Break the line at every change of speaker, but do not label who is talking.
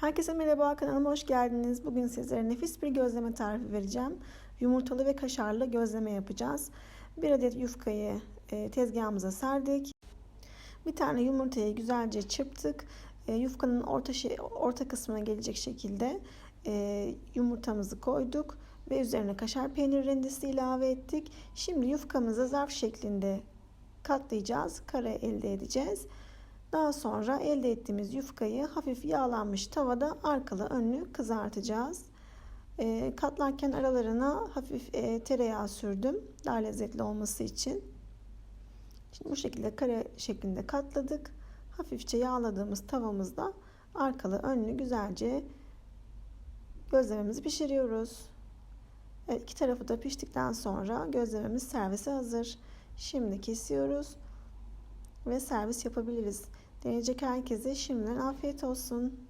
Herkese merhaba kanalıma hoş geldiniz. Bugün sizlere nefis bir gözleme tarifi vereceğim. Yumurtalı ve kaşarlı gözleme yapacağız. Bir adet yufkayı e, tezgahımıza serdik. Bir tane yumurtayı güzelce çırptık. E, yufkanın orta, şey, orta kısmına gelecek şekilde e, yumurtamızı koyduk. Ve üzerine kaşar peynir rendesi ilave ettik. Şimdi yufkamızı zarf şeklinde katlayacağız. Kare elde edeceğiz. Daha sonra elde ettiğimiz yufkayı hafif yağlanmış tavada arkalı önlü kızartacağız. E, katlarken aralarına hafif e, tereyağı sürdüm. Daha lezzetli olması için. Şimdi bu şekilde kare şeklinde katladık. Hafifçe yağladığımız tavamızda arkalı önlü güzelce gözlememizi pişiriyoruz. Evet, iki tarafı da piştikten sonra gözlememiz servise hazır. Şimdi kesiyoruz ve servis yapabiliriz. Deneyecek herkese şimdiden afiyet olsun.